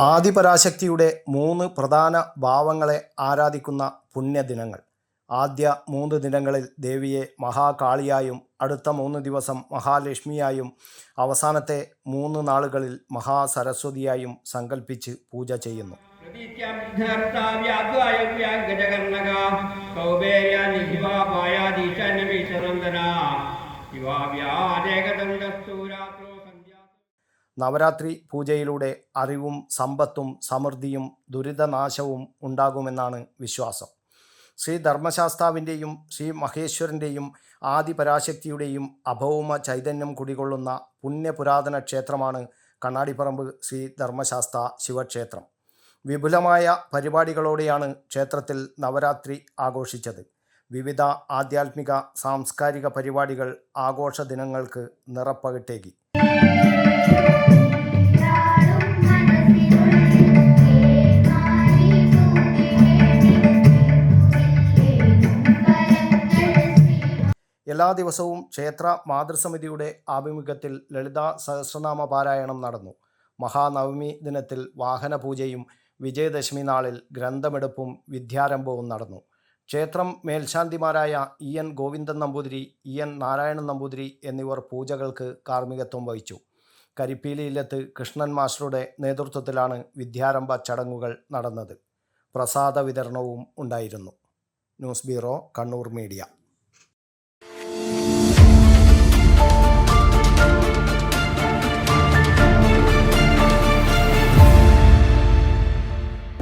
ആദിപരാശക്തിയുടെ മൂന്ന് പ്രധാന ഭാവങ്ങളെ ആരാധിക്കുന്ന പുണ്യദിനങ്ങൾ. ആദ്യ മൂന്ന് ദിനങ്ങളിൽ ദേവിയെ മഹാകാളിയായും അടുത്ത മൂന്ന് ദിവസം മഹാലക്ഷ്മിയായും അവസാനത്തെ മൂന്ന് നാളുകളിൽ മഹാസരസ്വതിയായും സങ്കല്പിച്ച് പൂജ ചെയ്യുന്നു. നവരാത്രി പൂജയിലൂടെ അറിവും സമ്പത്തും സമൃദ്ധിയും ദുരിതനാശവും ഉണ്ടാകുമെന്നാണ് വിശ്വാസം. ശ്രീ ധർമ്മശാസ്താവിന്റെയും ശ്രീ മഹേശ്വരന്റെയും ആദിപരാശക്തിയുടെയും അഭൗമ ചൈതന്യം കുടികൊള്ളുന്ന പുണ്യപുരാതന ക്ഷേത്രമാണ് കണ്ണാടിപ്പറമ്പ് ശ്രീ ധർമ്മശാസ്ത ശിവക്ഷേത്രം. വിപുലമായ പരിപാടികളോടെയാണ് ക്ഷേത്രത്തിൽ നവരാത്രി ആഘോഷിച്ചത്. വിവിധ ആധ്യാത്മിക സാംസ്കാരിക പരിപാടികൾ ആഘോഷ ദിനങ്ങൾക്ക് നിറപ്പകിട്ടേകി. എല്ലാ ദിവസവും ക്ഷേത്ര മാതൃസമിതിയുടെ ആഭിമുഖ്യത്തിൽ ലളിതാ സഹസ്രനാമ പാരായണം നടന്നു. മഹാനവമി ദിനത്തിൽ വാഹനപൂജയും വിജയദശമി നാളിൽ ഗ്രന്ഥമെടുപ്പും വിദ്യാരംഭവും നടന്നു. ക്ഷേത്രം മേൽശാന്തിമാരായ E N Govindan Namboothiri E N Narayanan Namboothiri എന്നിവർ പൂജകൾക്ക് കാർമ്മികത്വം വഹിച്ചു. കരിപ്പീലിയിലെത്ത് കൃഷ്ണൻ മാസ്റ്ററുടെ നേതൃത്വത്തിലാണ് വിദ്യാരംഭ ചടങ്ങുകൾ നടന്നത്. പ്രസാദ വിതരണവും ഉണ്ടായിരുന്നു. News bureau Kannur media.